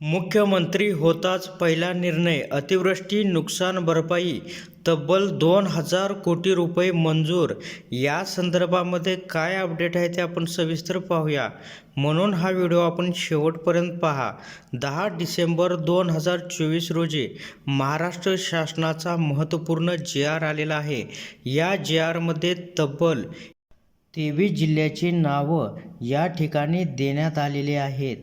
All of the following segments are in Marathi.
मुख्यमंत्री होताच पहिला निर्णय. अतिवृष्टी नुकसान भरपाई तब्बल दोन हजार कोटी रुपये मंजूर. या संदर्भामध्ये काय अपडेट आहे ते आपण सविस्तर पाहूया. म्हणून हा व्हिडिओ आपण शेवटपर्यंत पहा. दहा डिसेंबर दोन हजार चोवीस रोजी महाराष्ट्र शासनाचा महत्त्वपूर्ण जे आर आलेला आहे. या जे आरमध्ये तब्बल तेवीस जिल्ह्याची नावं या ठिकाणी देण्यात आलेली आहेत.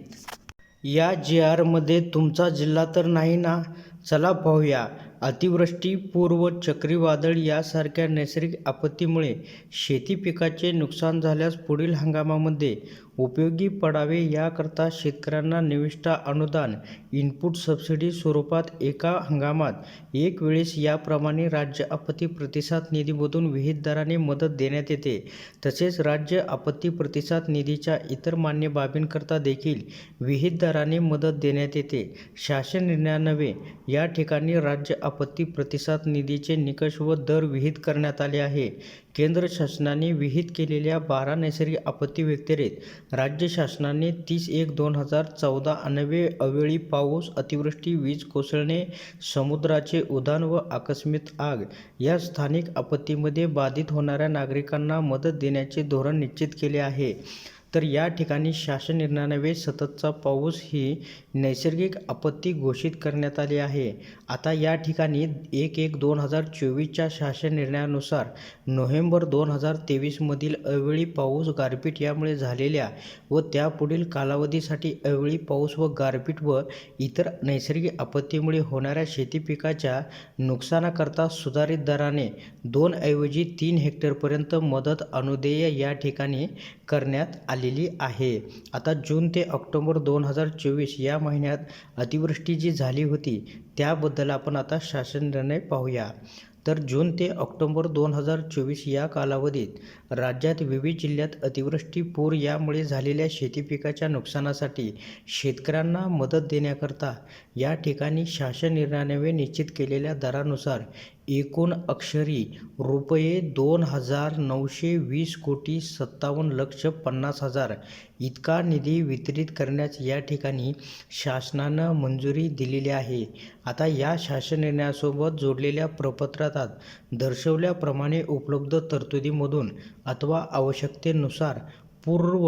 या जे आरमध्ये तुमचा जिल्हा तर नाही ना? चला पाहूया. अतिवृष्टी पूर्व चक्रीवादळ यासारख्या नैसर्गिक आपत्तीमुळे शेती पिकाचे नुकसान झाल्यास पुढील हंगामामध्ये उपयोगी पडावे याकरता शेतकऱ्यांना निविष्ठा अनुदान इनपुट सबसिडी स्वरूपात एका हंगामात. एक वेळेस याप्रमाणे राज्य आपत्ती प्रतिसाद निधीमधून विहित दराने मदत देण्यात येते. तसेच राज्य आपत्ती प्रतिसाद निधीच्या इतर मान्य बाबींकरता देखील विहित दराने मदत देण्यात येते. शासन निर्णयानवे या ठिकाणी राज्य आपत्ती प्रतिसाद निधीचे निकष व दर विहित करण्यात आले आहे. केंद्र शासनाने विहित केलेल्या बारा नैसर्गिक आपत्ती व्यतिरिक्त राज्य शासनाने तीस एक दोन हजार चौदा अनवे अवेळी पाऊस अतिवृष्टी वीज कोसळणे समुद्राचे उधाण व आकस्मिक आग या स्थानिक आपत्तीमध्ये बाधित होणाऱ्या नागरिकांना मदत देण्याचे धोरण निश्चित केले आहे. तर या ठिकाणी शासन निर्णयान्वये सततचा पाऊस ही नैसर्गिक आपत्ती घोषित करण्यात आली आहे. आता या ठिकाणी एक एक दोन हजार चोवीसच्या शासन निर्णयानुसार नोव्हेंबर दोन हजार तेवीसमधील अवेळी पाऊस गारपीट यामुळे झालेल्या व त्यापुढील कालावधीसाठी अवेळी पाऊस व गारपीट व इतर नैसर्गिक आपत्तीमुळे होणाऱ्या शेती पिकाच्या नुकसानाकरता सुधारित दराने दोनऐवजी तीन हेक्टरपर्यंत मदत अनुदेय या ठिकाणी करण्यात आलेली आहे. आता जून ते ऑक्टोबर दोन हजार चोवीस या महिन्यात अतिवृष्टी जी झाली होती त्याबद्दल आपण आता शासन निर्णय पाहूया. तर जून ते ऑक्टोबर दोन हजार चोवीस या कालावधीत राज्यात विविध जिल्ह्यात अतिवृष्टी पूर यामुळे झालेल्या शेती पिकाच्या नुकसानासाठी शेतकऱ्यांना मदत देण्याकरता या ठिकाणी शासन निर्णयाने निश्चित केलेल्या दरानुसार एकूण अक्षरी रुपये दोन हजार नऊशे वीस कोटी सत्तावन्न लक्ष पन्नास हजार इतका निधी वितरित करण्यास या ठिकाणी शासनानं मंजुरी दिलेली आहे. आता या शासन निर्णयासोबत जोडलेल्या प्रपत्रात दर्शवल्याप्रमाणे उपलब्ध तरतुदीमधून अथवा आवश्यकतेनुसार पूर्व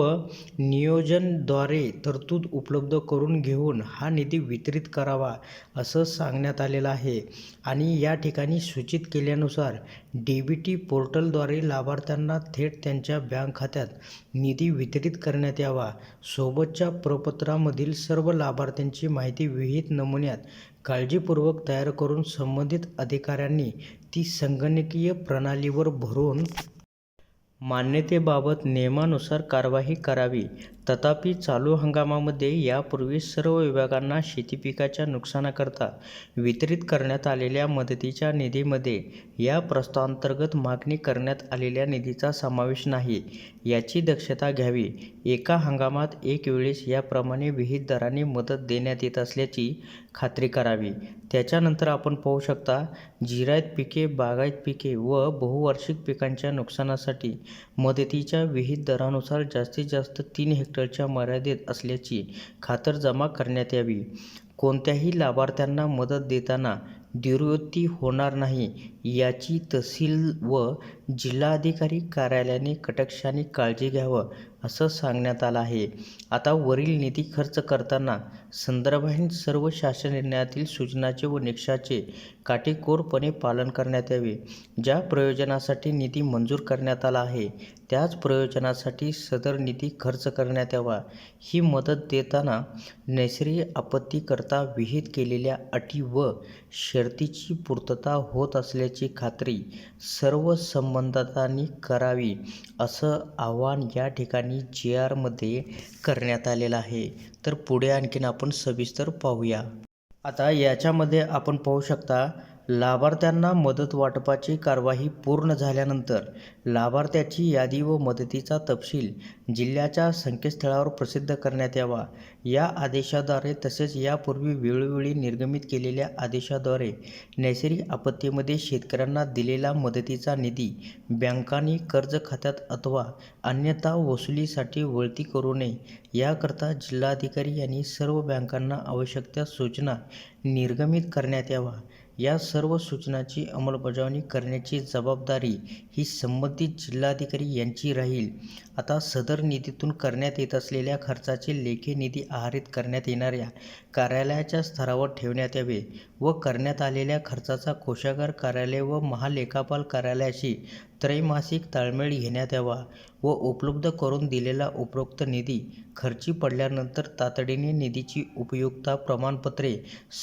नियोजनद्वारे तरतूद उपलब्ध करून घेऊन हा निधी वितरित करावा असं सांगण्यात आलेलं आहे. आणि या ठिकाणी सूचित केल्यानुसार डी बी टी पोर्टलद्वारे लाभार्थ्यांना थेट त्यांच्या बँक खात्यात निधी वितरित करण्यात यावा. सोबतच्या प्रपत्रामधील सर्व लाभार्थ्यांची माहिती विहित नमुन्यात काळजीपूर्वक तयार करून संबंधित अधिकाऱ्यांनी ती संगणकीय प्रणालीवर भरून मान्यतेबाबत नियमानुसार कारवाई करावी. तथापि चालू हंगामामध्ये यापूर्वी सर्व विभागांना शेती पिकाच्या नुकसानाकरता वितरित करण्यात आलेल्या मदतीच्या निधीमध्ये या प्रस्तावांतर्गत मागणी करण्यात आलेल्या निधीचा समावेश नाही. याची दक्षता घ्यावी. एका हंगामात एक वेळेस याप्रमाणे विहित दराने मदत देण्यात येत असल्याची खात्री करावी. त्याच्यानंतर आपण पाहू शकता जिरायत पिके बागायत पिके व बहुवार्षिक पिकांच्या नुकसानासाठी मदतीच्या विहित दरानुसार जास्तीत जास्त तीन हेक्टर मीटरच्या मर्यादेत असल्याची खातरजमा करण्यात यावी. कोणत्याही लाभार्थ्यांना मदत देताना दुर्वृत्ती होणार नाही याची तहसील व जिल्हाधिकारी कार्यालयाने कटाक्षाने काळजी घ्यावं असं सांगण्यात आलं आहे. आता वरील निधी खर्च करताना संदर्भाहीन सर्व शासन निर्णयातील सूचनाचे व निकषाचे काटेकोरपणे पालन करण्यात यावे. ज्या प्रयोजनासाठी निधी मंजूर करण्यात आला आहे त्याच प्रयोजनासाठी सदर निधी खर्च करण्यात यावा. ही मदत देताना नैसर्गिक आपत्तीकरता विहित केलेल्या अटी व शर्तीची पूर्तता होत असल्याची खात्री सर्व संबंधितांनी करावी असं आवाहन या ठिकाणी जे आरमध्ये करण्यात आलेलं आहे. तर पुढे आणखीन आपण सविस्तर पाहूया. आता याच्यामध्ये आपण पाहू शकता लाभार्थ्यांना मदत वाटपाची कार्यवाही पूर्ण झाल्यानंतर लाभार्थ्याची यादी व मदतीचा तपशील जिल्ह्याच्या संकेतस्थळावर प्रसिद्ध करण्यात यावा. या आदेशाद्वारे तसेच यापूर्वी वेळोवेळी निर्गमित केलेल्या आदेशाद्वारे नैसर्गिक आपत्तीमध्ये शेतकऱ्यांना दिलेला मदतीचा निधी बँकांनी कर्ज खात्यात अथवा अन्यथा वसुलीसाठी वळती करू नये. याकरता जिल्हाधिकारी यांनी सर्व बँकांना आवश्यक त्या सूचना निर्गमित करण्यात यावा या सर्व सूचनांची अंमलबजावणी करण्याची जबाबदारी ही संबंधित जिल्हाधिकारी यांची राहील. आता सदर निधीतून करण्यात येत असलेल्या खर्चाचे लेखी निधी आहारित करण्यात येणाऱ्या कार्यालयाच्या स्तरावर ठेवण्यात यावे. व करण्यात आलेल्या खर्चाचा कोषागार कार्यालय व महालेखापाल कार्यालयाशी त्रैमासिक ताळमेळ घेण्यात यावा व उपलब्ध करून दिलेला उपरोक्त निधी खर्ची पडल्यानंतर तातडीने निधीची उपयुक्तता प्रमाणपत्रे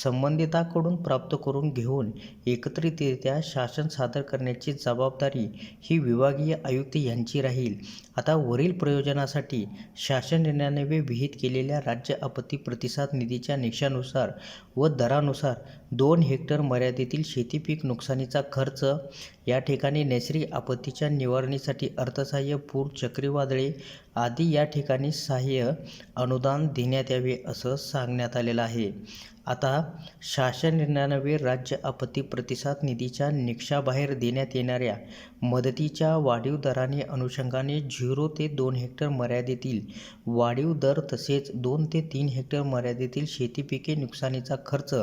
संबंधिताकडून प्राप्त करून घेऊन एकत्रितरित्या शासन सादर करण्याची जबाबदारी ही विभागीय आयुक्त यांची राहील. आता वरील प्रयोजनासाठी शासन निर्णयाने विहित केलेल्या राज्य आपत्ती प्रतिसाद निधीच्या निकषानुसार व दरानुसार दोन हेक्टर मर्यादेतील शेतीपीक नुकसानीचा खर्च या ठिकाणी नैसर्गिक आपत्तीच्या निवारणीसाठी अर्थसहाय्य पूर चक्रीवादळे आदी या ठिकाणी सहाय्य अनुदान देण्यात यावे असं सांगण्यात आलेलं आहे. आता शासन निर्णयानवे राज्य आपत्ती प्रतिसाद निधीच्या निकषाबाहेर देण्यात येणाऱ्या मदतीच्या वाढीव दराने अनुषंगाने झिरो ते दोन हेक्टर मर्यादेतील वाढीव दर तसेच दोन ते तीन हेक्टर मर्यादेतील शेतीपिके नुकसानीचा खर्च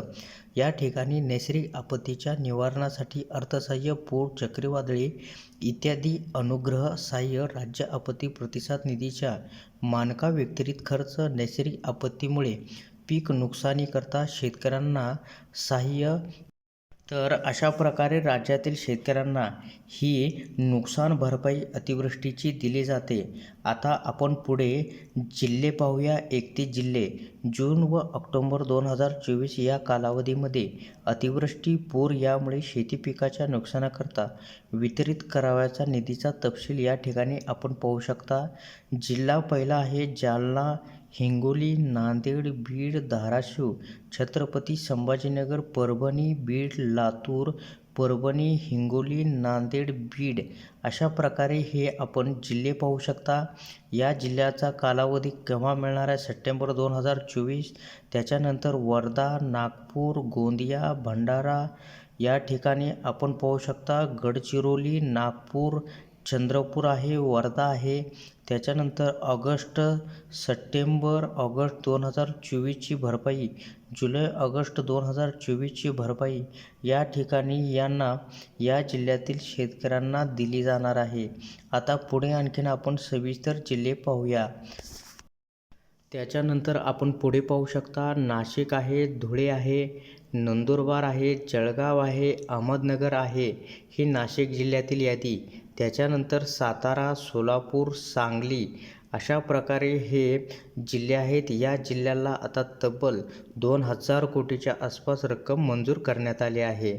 या ठिकाणी नैसर्गिक आपत्तीच्या निवारणासाठी अर्थसहाय्य पूर चक्रीवादळे इत्यादी अनुग्रह सहाय्य राज्य आपत्ती प्रतिसाद निधीच्या मानकाव्यतिरिक्त खर्च नैसर्गिक आपत्तीमुळे पीक नुकसानीकरता शेतकऱ्यांना सहाय्य तर अशा प्रकारे राज्यातील शेतकऱ्यांना ही नुकसान भरपाई अतिवृष्टीची दिली जाते. आता आपण पुढे जिल्हे पाहूया. एकतीस जिल्हे. जून व ऑक्टोंबर दोन हजार चोवीस या कालावधीमध्ये अतिवृष्टी पूर यामुळे शेती पिकाच्या नुकसानाकरता वितरित करावयाचा निधीचा तपशील या ठिकाणी आपण पाहू शकता. जिल्हा पहिला आहे जालना. हिंगोली नांदेड बीड धाराशिव छत्रपती संभाजीनगर परभणी बीड लातूर परभणी हिंगोली नांदेड बीड अशा प्रकारे हे आपण जिल्हे पाहू शकता. या जिल्ह्याचा कालावधी केव्हा मिळणार आहे? सप्टेंबर दोन हजार चोवीस. त्याच्यानंतर वर्धा नागपूर गोंदिया भंडारा या ठिकाणी आपण पाहू शकता. गडचिरोली नागपूर चंद्रपूर आहे वर्धा आहे. त्याच्यानंतर ऑगस्ट सप्टेंबर ऑगस्ट दोन हजार चोवीसची भरपाई जुलै ऑगस्ट दोन हजार चोवीसची भरपाई या ठिकाणी यांना या जिल्ह्यातील शेतकऱ्यांना दिली जाणार आहे. आता पुढे आणखीन आपण सविस्तर जिल्हे पाहूया. त्याच्यानंतर आपण पुढे पाहू शकता नाशिक आहे धुळे आहे नंदुरबार आहे जळगाव आहे अहमदनगर आहे ही नाशिक जिल्ह्यातील यादी. त्याच्यानंतर सातारा सोलापूर सांगली अशा प्रकारे हे जिल्हे आहेत. या जिल्ह्याला आता तब्बल दोन हजार कोटीच्या आसपास रक्कम मंजूर करण्यात आली आहे.